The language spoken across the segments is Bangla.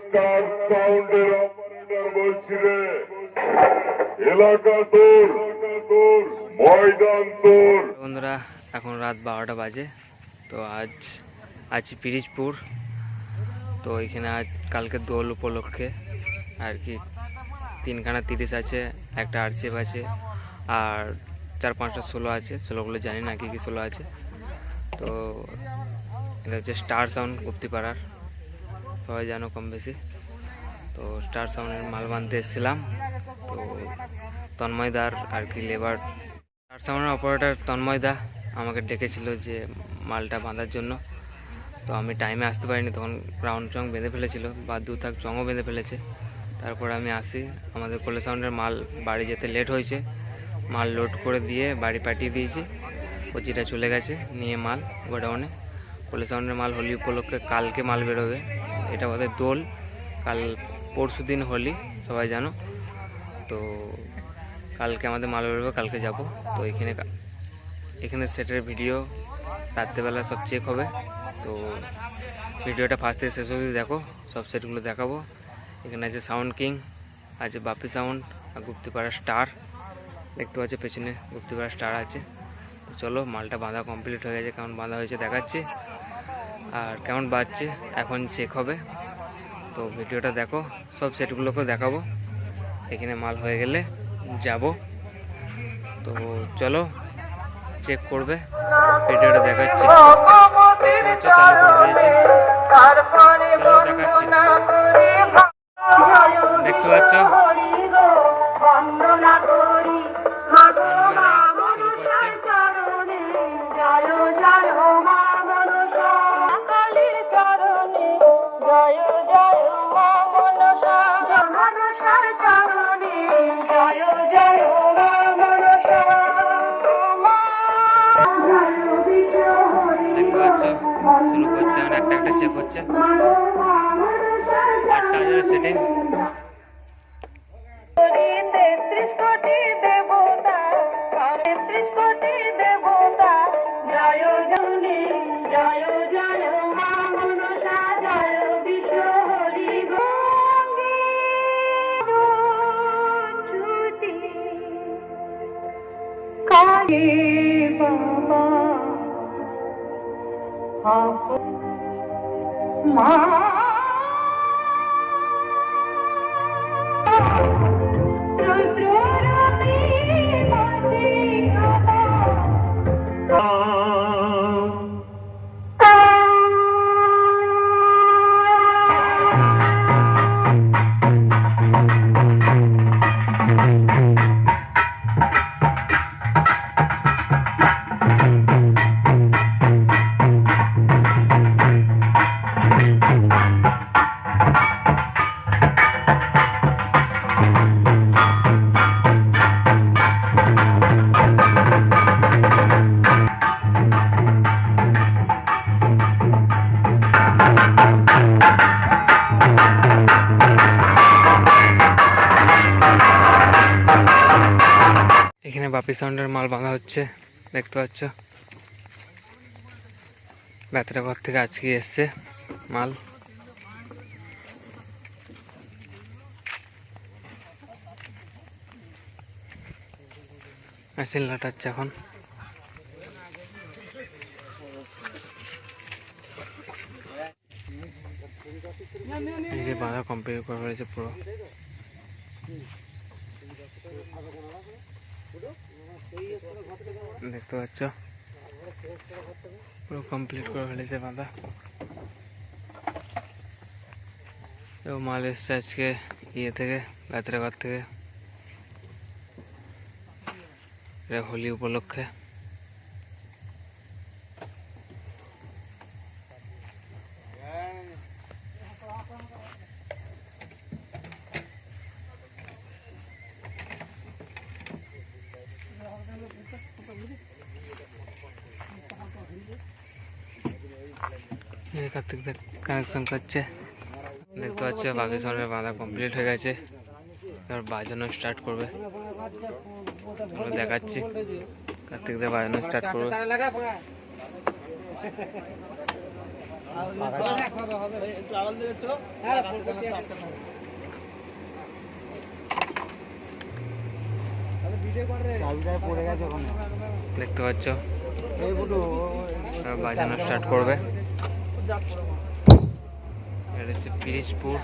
স্টার সাউন্ডের অপারেটর এলাকা তোর ময়দান তোর বন্ধুরা, এখন রাত বারোটা বাজে। তো আজ আছি পিরিজপুর। তো এখানে আজ কালকে দোল উপলক্ষে আর কি তিনখানা তিরিশ আছে, একটা আরসিএফ আছে, আর চার পাঁচটা ষোলো আছে। ষোলোগুলো জানি না কি কী ষোলো আছে। তো এটা হচ্ছে স্টার সাউন্ড গুপ্তিপাড়ার সবাই জানো কম বেশি। তো স্টার সাউন্ডের মাল বানতে এসেছিলাম। তো তন্ময়দার আর কি লেবার স্টার সাউন্ডের অপারেটর তন্ময়দা আমাকে ডেকেছিল যে মালটা বাঁধার জন্য। তো আমি টাইমে আসতে পারিনি, তখন রাউন্ড চং বেঁধে ফেলেছিল বা দু থাক চংও বেঁধে ফেলেছে। তারপরে আমি আসি, আমাদের কোলে সাউন্ডের মাল বাড়ি যেতে লেট হয়েছে। মাল লোড করে দিয়ে বাড়ি পাঠিয়ে দিয়েছি। কচিটা চলে গেছে, নিয়ে মাল গোডাউনে। কোলে সাউন্ডের মাল হোলি উপলক্ষে কালকে মাল বেরোবে। এটা ওদের দোল। কাল পরশু দিন হোলি, সবাই জানো। তো কালকে আমাদের মাল বেরোবে, কালকে যাব। তো এখানে এখানে সেটের ভিডিও রাত্রেবেলা সব চেক হবে। তো ভিডিওটা ফার্স্ট থেকে শেষ অবধি দেখো, সব সেটগুলো দেখাবো। এখানে আছে সাউন্ড কিং, আছে বাপি সাউন্ড আর গুপ্তিপাড়া স্টার। দেখতে পাচ্ছ পেছনে গুপ্তিপাড়া স্টার আছে। চলো, মালটা বাঁধা কমপ্লিট হয়ে গেছে, কেমন বাঁধা হয়েছে দেখাচ্ছি। আর কেমন বাজছে, এখন চেক হবে। তো ভিডিওটা দেখো, সব সেটগুলোকেও দেখাবো। এখানে মাল হয়ে গেলে যাব। তো চলো চেক করবে, ভিডিওটা দেখাচ্ছি। দেখতে পাচ্ছ? মাগো মা মনসার আটটা সেটিং 忙 এখানে মাল বাঁধা হচ্ছে, দেখতে পাচ্ছ? বেতরা ঘর থেকে আজকে এসছে মাল। মেশিন লাটাচ্ছে এখন। এই কমপ্লিট করে ফেলেছে পুরো। দেখতে পাচ্ছ পুরো কমপ্লিট করে ফেলেছে বাঁধা তো মাল এসছে আজকে ইয়ে থেকে বেতরাঘর থেকে এটা হোলি উপলক্ষে এই কানেকশন করছে। দেখতে পাচ্ছ, বাকি সঙ্গে বাঁধা কমপ্লিট হয়ে গেছে। এবার বাজানো স্টার্ট করবে। দেখাচ্ছি। কার্তিক বাজানো স্টার্ট করবে। দেখতে পাচ্ছ বাজানো স্টার্ট করবে। এটা হচ্ছে পিরিজপুর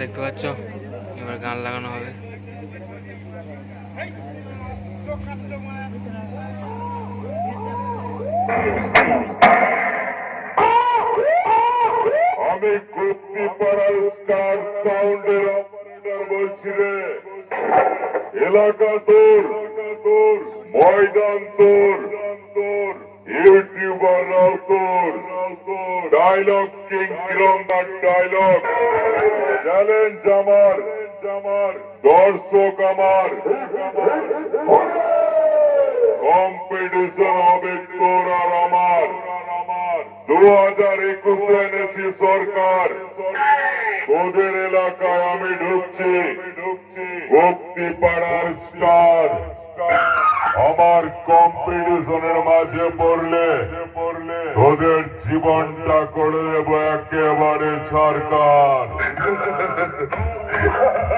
দেখতে পাচ্ছ? এবার গান লাগানো হবে। আমি কুস্তি পাড়ার স্টার সাউন্ডের অপারেটর বলছি রে। এলাকা তোর, ময়দান তোর ইউটিউবাররাও তোর। ডায়লগ কিং কিরঙ্গার ডায়লগ চ্যালেঞ্জ আমার আমার, দর্শক আমার। কম্পিটিশন হবে তোর আর আমার। দু হাজার একুশে এনেছি সরকার। তোদের এলাকায় আমি ঢুকছি। ভক্তি পাড়ার স্টার আমার কম্পিটিশনের মাঝে পড়লে তোদের জীবনটা করে দেবো একেবারে সরকার।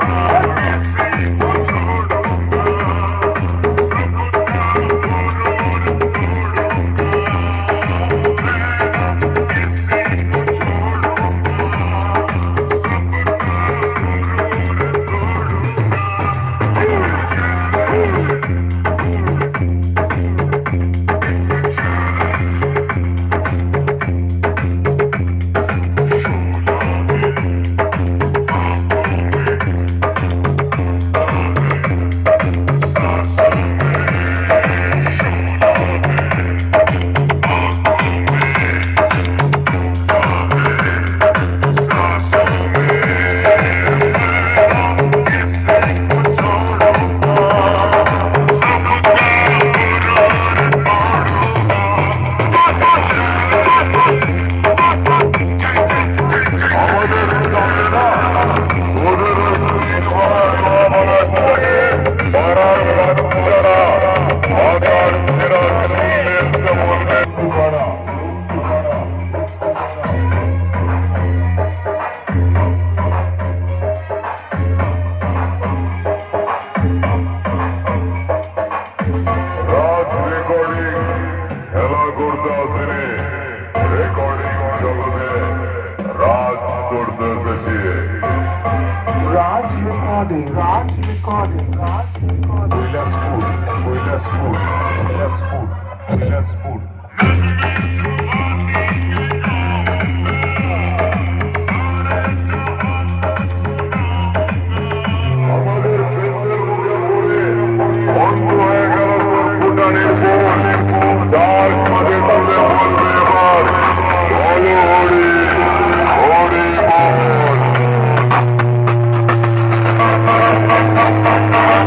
சிறார் மகான் சிறார்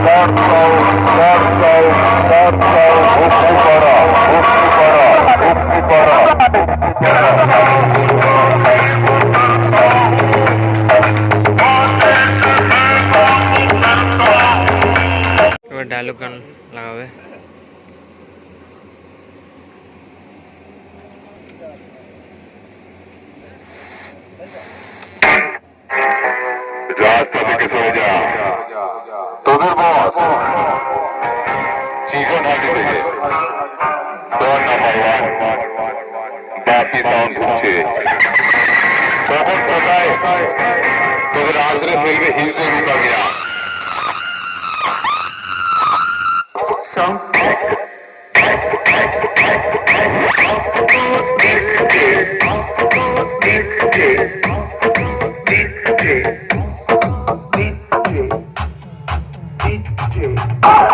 Lord, so, Lord, so. তোদের বস জীবন হাঁটি থেকে। Door number one Bapi sound ঘুরছে কখন কোথায়? তোদের আঁচড়ে ফেলবে হিংসে রূপা বিরাট Ah!